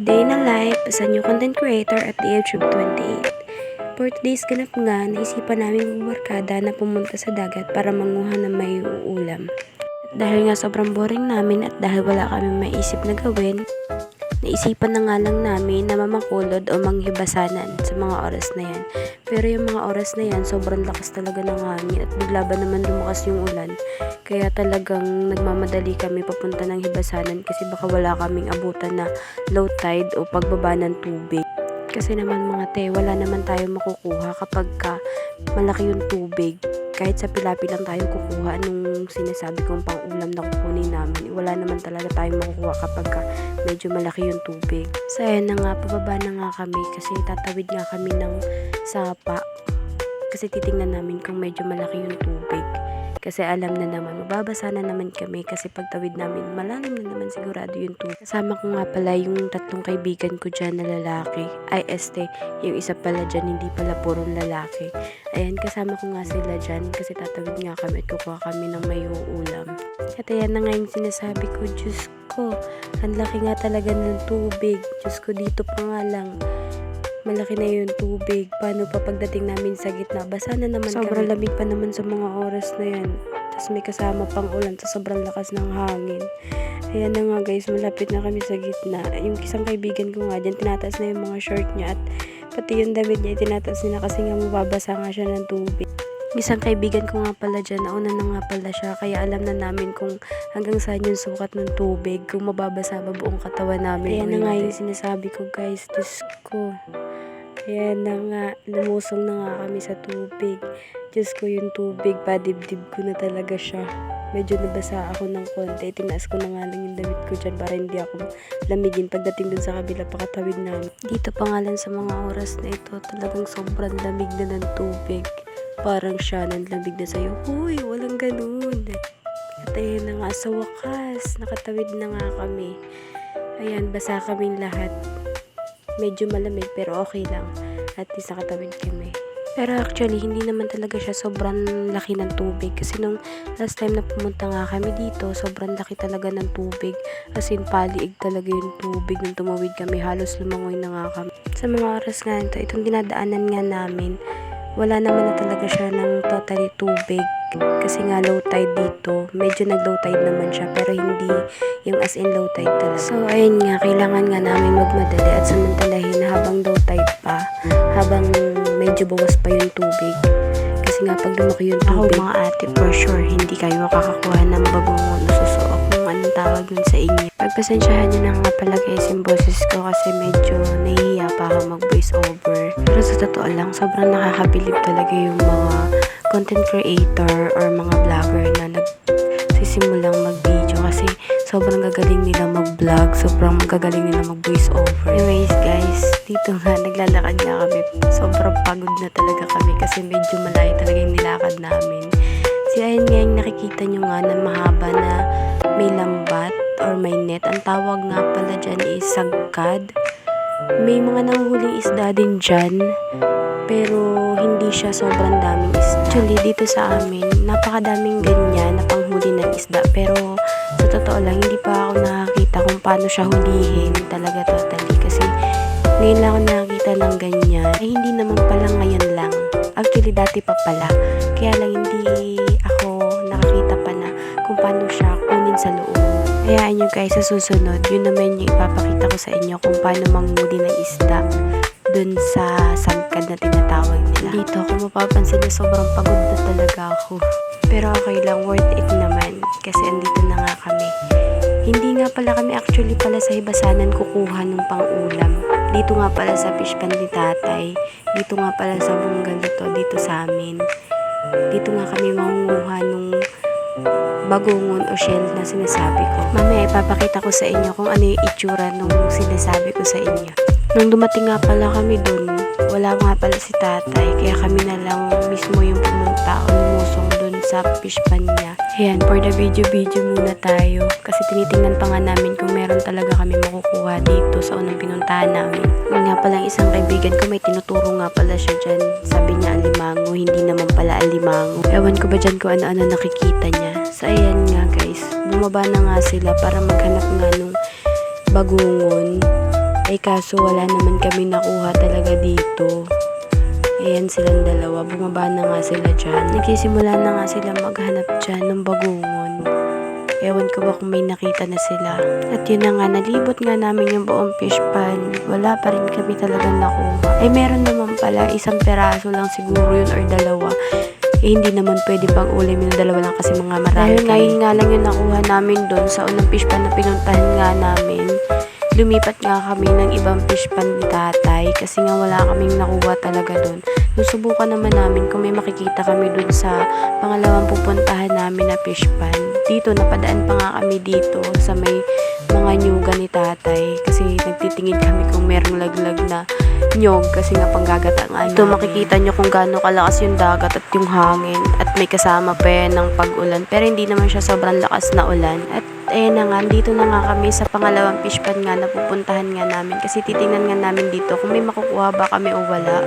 A Day in a Life as a new content creator at the age of 28. For today's ganap nga, naisipan namin bumarkada na pumunta sa dagat para manguha ng may uulam. At dahil nga sobrang boring namin at dahil wala kaming maisip na gawin, naisipan na nga lang namin na mamakulod o manghibasanan sa mga oras na yan. Pero yung mga oras na yan, sobrang lakas talaga ng hangin at bigla ba naman lumakas yung ulan. Kaya talagang nagmamadali kami papunta ng hibasanan kasi baka wala kaming abutan na low tide o pagbaba ng tubig. Kasi naman mga te, wala naman tayo makukuha kapag ka malaki yung tubig. Kahit sa pilapi lang tayo kukuha nung sinasabi kong pang ulam na kukunin namin. Wala naman talaga tayong makukuha kapag ka medyo malaki yung tubig. So ayan na nga, pababa na nga kami kasi tatawid nga kami ng sapa. Kasi titingnan namin kung medyo malaki yung tubig. Kasi alam na naman, mababasa na naman kami kasi pagtawid namin, malalim na naman sigurado yung tubig. Kasama ko nga pala yung tatlong kaibigan ko dyan na lalaki. Ay, este, yung isa pala dyan, hindi pala purong lalaki. Ayan, kasama ko nga sila dyan kasi tatawid nga kami at kukuha kami ng may uulam. At ayan na nga yung sinasabi ko, Diyos ko, ang laki nga talaga ng tubig. Diyos ko, dito pa nga lang malaki na yung tubig. Paano pa pagdating namin sa gitna? Basa na naman Sobrang lamig pa naman sa mga oras na yan. Tapos may kasama pang ulan sa sobrang lakas ng hangin. Ayan na nga guys, malapit na kami sa gitna. Yung isang kaibigan ko nga dyan, tinataas na yung mga short niya at pati yung damit niya, tinataas niya kasi nga mababasa nga siya ng tubig. Isang kaibigan ko nga pala dyan, nauna na nga pala siya, kaya alam na namin kung hanggang saan yung sukat ng tubig, kung mababasa ba buong katawan namin. Ayan na nga yung sinasabi ko guys, Diyos ko. Ayan na nga, lumusong na nga kami sa tubig. Diyos ko yung tubig, padibdib ko na talaga siya. Medyo nabasa ako ng konti, tinaas ko na nga lang yung damit ko dyan para hindi ako lamigin pagdating dun sa kabila pakatawid namin. Dito pa nga lang sa mga oras na ito, talagang sobrang lamig na ng tubig. Parang siya nang lamig na sa'yo, Huy, walang ganun. At ayun na nga, sa wakas, nakatawid na nga kami. Ayan, basa kaming lahat. Medyo malamig pero okay lang. At least nakatawid kami. Pero actually, hindi naman talaga siya sobrang laki ng tubig. Kasi nung last time na pumunta nga kami dito, sobrang laki talaga ng tubig. As in, paliig talaga yung tubig. Nung tumawid kami, halos lumangoy na nga kami. Sa mga oras nga ito, itong dinadaanan nga namin, wala naman na talaga siya ng totally tubig. Kasi nga low tide dito. Medyo nag low tide naman siya. Pero hindi yung as in low tide talaga. So, ayun nga, kailangan nga namin magmadali at samantalahin habang low tide pa. Habang medyo bawas pa yung tubig. Kasi nga pag lumaki yung tubig. Ako mga ate, for sure, hindi kayo makakakuha ng babangon o susuok kung anong tawag nun sa inyo. Pagpasensyahan nyo na nga pala guys yung boses ko kasi medyo nahihiya pa ako mag voice over. Pero sa totoo lang, sobrang nakakabilib talaga yung mga content creator or mga vlogger na nagsisimulang mag-video kasi sobrang gagaling nila mag-vlog, sobrang gagaling nila mag-voice over. Anyways guys, dito nga naglalakad nga kami. Sobrang pagod na talaga kami kasi medyo malayo talaga yung nilakad namin. Si ayun nga yung nakikita nyo nga na mahaba na may lambat or may net. Ang tawag nga pala dyan is sagkad. May mga nanghuling isda din dyan pero hindi siya sobrang daming isda. Actually, dito sa amin, napakadaming ganyan na panghuli ng isda. Pero, sa totoo lang, hindi pa ako nakakita kung paano siya hulihin talaga totally. Kasi, ngayon lang ako nakakita ng ganyan. Ay, hindi naman pala ngayon lang. Actually, dati pa pala. Kaya lang, hindi ako nakakita pa na kung paano siya kunin sa loob. Hayaan nyo guys, sa susunod, yun naman yung ipapakita ko sa inyo kung paano manghuli ng isda dun sa sangkad na tinatawag nila. Dito, kung mapapansin na sobrang pagod na talaga ako. Pero okay lang, worth it naman. Kasi andito na nga kami. Hindi nga pala kami actually pala sa hibasanan kukuha ng pang-ulam. Dito nga pala sa fish pan ni tatay. Dito nga pala sa bungalow to, dito sa amin. Dito nga kami mangunguha nung bagungon o shell na sinasabi ko. Mamaya ipapakita ko sa inyo kung ano yung itsura nung sinasabi ko sa inyo. Nung dumating nga pala kami dun, wala nga pala si tatay, kaya kami na lang mismo yung pumunta o lumusong sa fish pan niya. Ayan, for the video-video muna tayo. Kasi tinitingnan pa nga namin kung meron talaga kami makukuha dito sa unang pinuntahan namin. Yun nga pala isang kaibigan ko, may tinuturo nga pala siya dyan. Sabi niya alimango, hindi naman pala alimango. Ewan ko ba dyan kung ano-ano nakikita niya. So ayan nga guys, bumaba na nga sila para maghanap nga nung bagungon Ay kaso wala naman kami nakuha talaga dito. Ayan silang dalawa, bumaba na nga sila dyan. Nagsisimula na nga sila maghanap dyan ng bagungon. Ewan ko ba kung may nakita na sila. At yun na nga, nalibot nga namin yung buong fish pan. Wala pa rin kami talagang nakuha. Ay meron naman pala, isang peraso lang siguro yun or dalawa. Eh hindi naman pwede pang ulam yung dalawa lang kasi mga marami Dahil ngayon nga lang yung nakuha namin doon sa unang fish pan na pinuntahan nga namin. Lumipat nga kami ng ibang fish pan ni tatay kasi nga wala kaming nakuha talaga doon. Susubukan naman namin kung may makikita kami doon sa pangalawang pupuntahan namin na fish pan. Dito, napadaan pa nga kami dito sa may mga nyuga ni tatay kasi nagtitingin kami kung merong laglag na nyog kasi nga panggagata nga Ito makikita nyo kung gaano kalakas yung dagat at yung hangin at may kasama pa ng pag-ulan pero hindi naman siya sobrang lakas na ulan at ayan na nga, dito na nga kami sa pangalawang fish pan nga na pupuntahan nga namin kasi titingnan nga namin dito kung may makukuha ba kami o wala.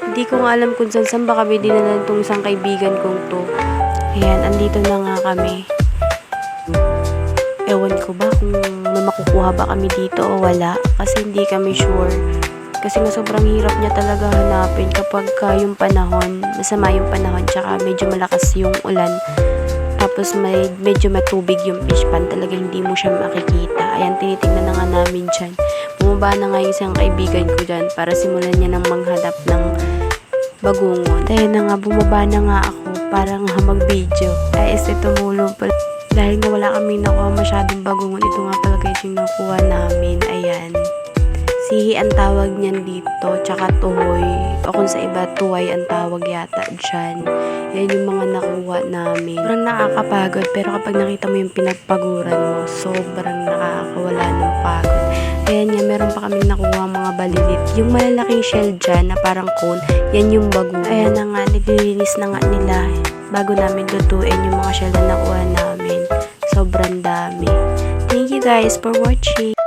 Hindi ko nga alam kung saan saan ba kami dinala itong isang kaibigan kong to. Ayan, andito na nga kami. Ewan ko ba kung may makukuha ba kami dito o wala kasi hindi kami sure. Kasi nga sobrang hirap niya talaga hanapin kapag ka yung panahon, masama yung panahon, tsaka medyo malakas yung ulan. Tapos may medyo matubig yung fish pan, talaga hindi mo siya makikita. Ayan, tinitingnan na nga namin dyan. Bumaba na nga yung isang kaibigan ko dyan para simulan niya ng manghanap ng bagungon. Dahil na nga, bumaba na nga ako para nga mag-video. Ay, este tumulong pala. Dahil nga wala kami nakuha masyadong bagungon, ito nga pala guys yung nakuha namin. Ayan. Sihi ang tawag niyan dito, tsaka tuhoy. O kung sa iba, tuway ang tawag yata dyan. Yan yung mga nakuha namin. Sobrang nakakapagod, pero kapag nakita mo yung pinagpaguran mo, sobrang nakakawala ng pagod. Ayan nga, meron pa kaming nakuha mga balilit. Yung malalaking shell dyan na parang cone, yan yung bago. Ayan na nga, nililinis na nga nila bago namin lutuin yung mga shell na nakuha namin. Sobrang dami. Thank you guys for watching.